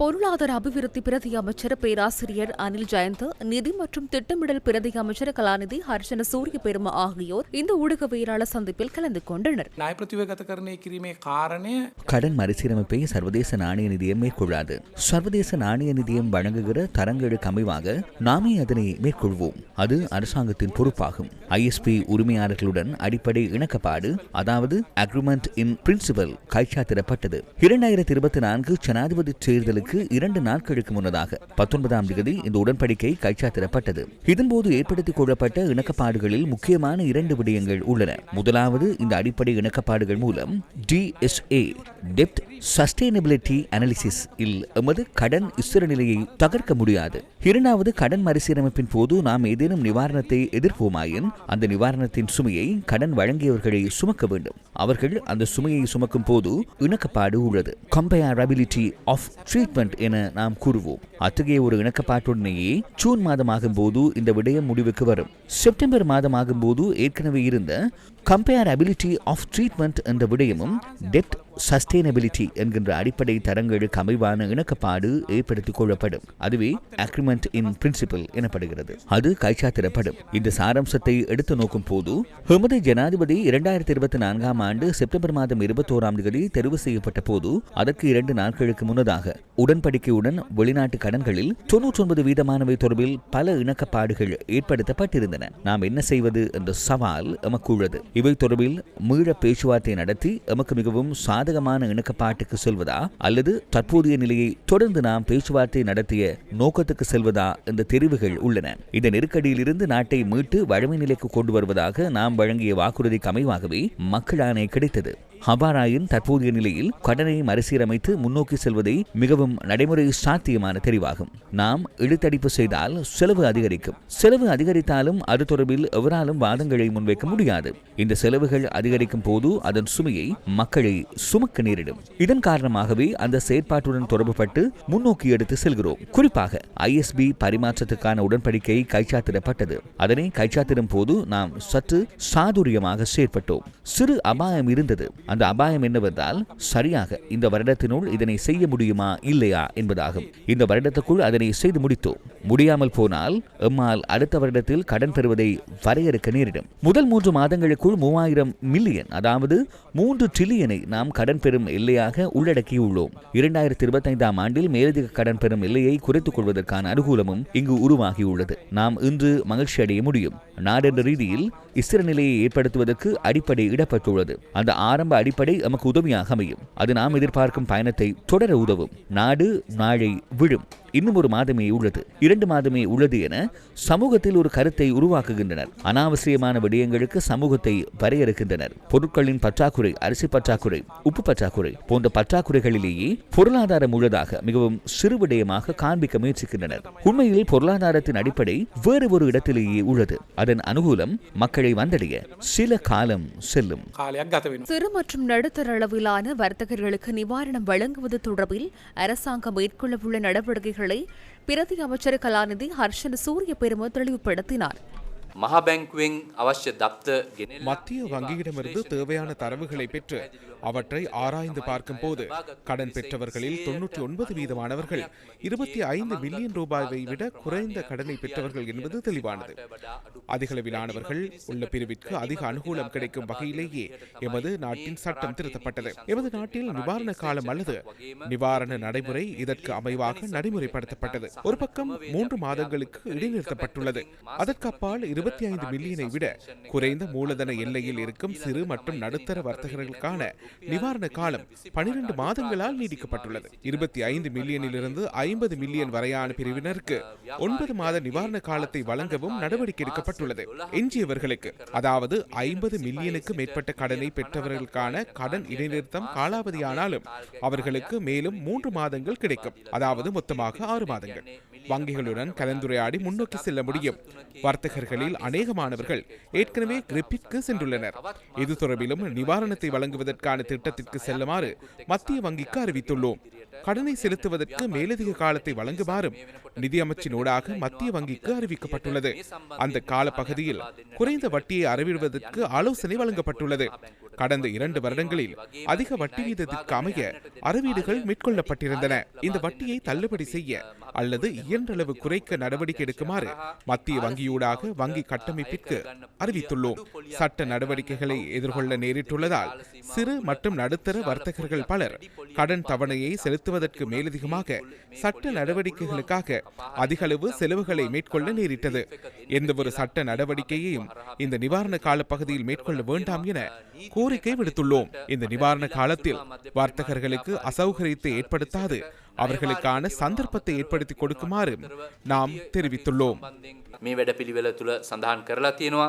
பொருளாதார அபிவிருத்தி பிரதி அமைச்சர் பேராசிரியர் அனில் ஜெயந்த் நிதி மற்றும் திட்டமிடல் பிரதி அமைச்சர் கலாநிதி ஹர்ஷன சூரிய பெரும ஆகியோர் இந்த ஊடகவியலாளர் சந்திப்பில் கலந்து கொண்டனர். கடன் மறுசீரமைப்பை சர்வதேச நாணய நிதியம் மேற்கொள்ளாது. சர்வதேச நாணய நிதியம் வழங்குகிற தரங்களுக்கு அமைவாக நாமே அதனை மேற்கொள்வோம். அது அரசாங்கத்தின் பொறுப்பாகும். ஐஎஸ்பி உரிமையாளர்களுடன் அடிப்படை இணக்கப்பாடு அதாவது அக்ரிமெண்ட் இன் பிரின்சிபல் கைச்சாத்திடப்பட்டது. இரண்டாயிரத்தி இருபத்தி நான்கு ஜனாதிபதி தேர்தலுக்கு இரண்டு நாட்களுக்கு முன்னதாக பத்தொன்பதாம் தேதி இந்த உடன்படிக்கை கைச்சாத்திடப்பட்டது. இதன்போது ஏற்படுத்திக் கொள்ளப்பட்ட இணக்கப்பாடுகளில் முக்கியமான இரண்டு விடயங்கள் உள்ளன. முதலாவது இந்த அடிப்படை இணக்கப்பாடுகள் மூலம் டிஎஸ்ஏ டெப்ட் சஸ்டைனபிலிட்டி அனாலிசிஸ் இல் எமது கடன் இஸ்திர நிலையை தகர்க்க முடியாது. இரண்டாவது கடன் மறுசீரமைப்பின் போது நாம் ஏதேனும் நிவாரணத்தை எதிர்ப்போமாயின் அந்த நிவாரணத்தின் சுமையை கடன் வழங்கியவர்களை சுமக்க வேண்டும். அவர்கள் அந்த சுமையை சுமக்கும் போது இணக்கப்பாடு உள்ளது. கம்பேரபிலிட்டி ஆஃப் ட்ரீட்மெண்ட் என நாம் கூறுவோம். அத்தகைய ஒரு இணக்கப்பாட்டுடனேயே ஜூன் மாதமாகும் போது இந்த விடயம் முடிவுக்கு வரும். செப்டம்பர் மாதமாகும் போது ஏற்கனவே இருந்த கம்பேரபிலிட்டி ஆஃப் ட்ரீட்மெண்ட் என்ற விடயமும் டெப்ட் சஸ்டைனபிலிட்டி என்கின்ற அடிப்படை தரங்களுக்கு அமைவான இணக்கப்பாடு ஏற்படுத்திக் கொள்ளப்படும். அதுவே அக்ரிமெண்ட் இன் பிரின்சிபல் எனப்படுகிறது. அது கைச்சாத்திடப்படும். இந்த சாராம்சத்தை எடுத்து நோக்கும் போது எமது ஜனாதிபதி இரண்டாயிரத்தி இருபத்தி நான்காம் ஆண்டு செப்டம்பர் மாதம் இருபத்தோராம் தேதி தெரிவு செய்யப்பட்ட போது அதற்கு இரண்டு நாட்களுக்கு முன்னதாக உடன்படிக்கையுடன் வெளிநாட்டு கடன்களில் தொன்னூற்றி ஒன்பது வீதமானவை தொடர்பில் பல இணக்கப்பாடுகள் ஏற்படுத்தப்பட்டிருந்தன. நாம் என்ன செய்வது என்ற சவால் எமக்கு உள்ளது இவை தொடர்பில் மீள பேச்சுவார்த்தை நடத்தி எமக்கு மிகவும் சாத சாதகமான இணக்கப்பாட்டுக்கு செல்வதா? அல்லது தற்போதைய நிலையை தொடர்ந்து நாம் பேச்சுவார்த்தை நடத்திய நோக்கத்துக்கு செல்வதா? என்ற தெரிவுகள் உள்ளன. இந்த நெருக்கடியிலிருந்து நாட்டை மீட்டு வழமை நிலைக்கு கொண்டு வருவதாக நாம் வழங்கிய வாக்குறுதிக்கு அமைவாகவே மக்கள் ஆணை கிடைத்தது. ஹபாராயின் தற்போதைய நிலையில் கடனை மறுசீரமைத்து முன்னோக்கி செல்வதை மிகவும் நடைமுறை சாத்தியமான தெரிவாகும். நாம் இழுத்தடிப்பு செய்தால் செலவு அதிகரிக்கும். செலவு அதிகரித்தாலும் அது தொடர்பில் எவராலும் வாதங்களை முன்வைக்க முடியாது. இந்த செலவுகள் அதிகரிக்கும் போது அதன் சுமையை மக்களை சுமக்க நேரிடும். இதன் காரணமாகவே அந்த செயற்பாட்டுடன் தொடர்புபட்டு முன்னோக்கி எடுத்து செல்கிறோம். குறிப்பாக ஐஎஸ்பி பரிமாற்றத்துக்கான உடன்படிக்கை கைச்சாத்திடப்பட்டது. அதனை கைச்சாத்திடும் போது நாம் சற்று சாதுரியமாக செயற்பட்டோம். சிறு அபாயம் இருந்தது. அந்த அபாயம் என்னவென்றால் சரியாக இந்த வருடத்தினுள் இதனை செய்ய முடியுமா இல்லையா என்பதாகும். இந்த வருடத்துக்குள் அதனை செய்து முடித்தோம். முடியாமல் போனால் எம்மால் அடுத்த வருடத்தில் கடன் பெறுவதை வரையறுக்க நேரிடும். முதல் மூன்று மாதங்களுக்குள் மூவாயிரம் மில்லியன் அதாவது மூன்று டிரில்லியனை நாம் கடன் பெறும் எல்லையாக உள்ளடக்கியுள்ளோம். இரண்டாயிரத்தி இருபத்தைந்தாம் ஆண்டில் மேலதிக கடன் பெறும் எல்லையை குறைத்துக் கொள்வதற்கான அனுகூலமும் இங்கு உருவாகியுள்ளது. நாம் இன்று மகிழ்ச்சி அடைய முடியும். நாடென்ற ரீதியில் இஸ்திர நிலையை ஏற்படுத்துவதற்கு அடிப்படை இடப்பட்டுள்ளது. அந்த ஆரம்ப அடிப்படை நமக்கு உதவியாக அமையும். அது நாம் எதிர்பார்க்கும் பயணத்தை தொடர உதவும். நாடு நாளை விழும். இன்னும் ஒரு மாதமே உள்ளது. இரண்டு மாதமே உள்ளது என சமூகத்தில் ஒரு கருத்தை உருவாக்குகின்றனர். அனாவசியமான விடயங்களுக்கு சமூகத்தை வரையறுக்கின்றனர். பொருட்களின் பற்றாக்குறை அரிசி பற்றாக்குறை உப்பு பற்றாக்குறை போன்ற பற்றாக்குறைகளிலேயே பொருளாதாரம் உள்ளதாக மிகவும் சிறு விடயமாக காண்பிக்க முயற்சிக்கின்றனர். உண்மையில் பொருளாதாரத்தின் அடிப்படை வேறு ஒரு இடத்திலேயே உள்ளது. அதன் அனுகூலம் மக்களை வந்தடைய சில காலம் செல்லும். சிறு மற்றும் நடுத்தர அளவிலான வர்த்தகர்களுக்கு நிவாரணம் வழங்குவது தொடர்பில் அரசாங்கம் மேற்கொள்ளவுள்ள நடவடிக்கைகள் பிரதி அமைச்சர் கலாநிதி ஹர்ஷன் சூரிய பெரும தெளிவுபடுத்தினார். மகாபேங்குவிங் அவசிய தப்த மத்திய வங்கியிடமிருந்து தேவையான தரவுகளை பெற்று அவற்றை ஆராய்ந்து பார்க்கும் போது கடன் பெற்றவர்களில் தொன்னூற்றி ஒன்பது வீதமானவர்கள் இருபத்தி ஐந்து மில்லியன் ரூபாயை விட குறைந்த கடனை பெற்றவர்கள் என்பது தெளிவானது அதிகளவிலானவர்கள் உள்ள பிரிவிற்கு அதிக அனுகூலம் கிடைக்கும் வகையிலேயே எமது நாட்டின் சட்டம் திருத்தப்பட்டது எமது நாட்டில் நிவாரண காலம் அல்லது நிவாரண நடைமுறை இதற்கு அமைவாக நடைமுறைப்படுத்தப்பட்டது ஒரு பக்கம் மூன்று மாதங்களுக்கு இடைநிறுத்தப்பட்டுள்ளது அதற்கப்பால் இருபத்தி ஐந்து மில்லியனை விட குறைந்த மூலதன எல்லையில் இருக்கும் சிறு மற்றும் நடுத்தர வர்த்தகர்களுக்கான நிவாரண காலம் பனிரெண்டு மாதங்களால் நீடிக்கப்பட்டுள்ளது. இருபத்தி ஐந்து மில்லியனிலிருந்து ஐம்பது மில்லியன் வரையான பிரிவினருக்கு ஒன்பது மாத நிவாரண காலத்தை வழங்கவும் நடவடிக்கை எடுக்கப்பட்டுள்ளது. எஞ்சியவர்களுக்கு அதாவது ஐம்பது மில்லியனுக்கு மேற்பட்ட கடனை பெற்றவர்களுக்கான கடன் இடைநிறுத்தம் காலாவதியானாலும் அவர்களுக்கு மேலும் மூன்று மாதங்கள் கிடைக்கும். அதாவது மொத்தமாக ஆறு மாதங்கள். வங்கிகளுடன் கலந்துரையாடி முன்னோக்கி செல்ல முடியும். வர்த்தகர்களில் அநேகமானவர்கள் ஏற்கனவே கிரிப்பிற்கு சென்றுள்ளனர். இது தொடர்பிலும் நிவாரணத்தை வழங்குவதற்கான திட்டத்திற்கு செல்லுமாறு மத்திய வங்கிக்கு அறிவித்துள்ளோம். கடனை செலுத்துவதற்கு மேலதிக காலத்தை வழங்குமாறும் நிதியமைச்சினூடாக மத்திய வங்கிக்கு அறிவிக்கப்பட்டுள்ளது. அந்த கால பகுதியில் குறைந்த வட்டியை அறிவிடுவதற்கு ஆலோசனை வழங்கப்பட்டுள்ளது. கடந்த இரண்டு வருடங்களில் அதிக வட்டி வீதத்திற்கு அமைய அறவீடுகள் மேற்கொள்ளப்பட்டிருந்தன. இந்த வட்டியை தள்ளுபடி செய்ய அல்லது இயன்றளவு குறைக்க நடவடிக்கை எடுக்குமாறு மத்திய வங்கியூடாக வங்கி கட்டமைப்பிற்கு அறிவித்துள்ளோம். சட்ட நடவடிக்கைகளை எதிர்கொள்ள நேரிட்டுள்ளதால் சிறு மற்றும் நடுத்தர வர்த்தகர்கள் பலர் கடன் தவணையை செலுத்துவதற்கு மேலதிகமாக சட்ட நடவடிக்கைகளுக்காக அதிகளவு செலவுகளை மேற்கொள்ள நேரிட்டது. எந்தவொரு சட்ட நடவடிக்கையையும் இந்த நிவாரண கால பகுதியில் மேற்கொள்ள வேண்டாம் என கோரிக்கை விடுத்துள்ளோம். இந்த நிவாரண காலத்தில் வர்த்தகர்களுக்கு அசௌகரியத்தை ஏற்படுத்தாது அவர்களுக்கான சந்தர்ப்பத்தை ஏற்படுத்தி கொடுக்குமாறு நாம் தெரிவித்துள்ளோம் මේ වැඩ පිළිවෙල තුළ සඳහන් කරලා තියෙනවා.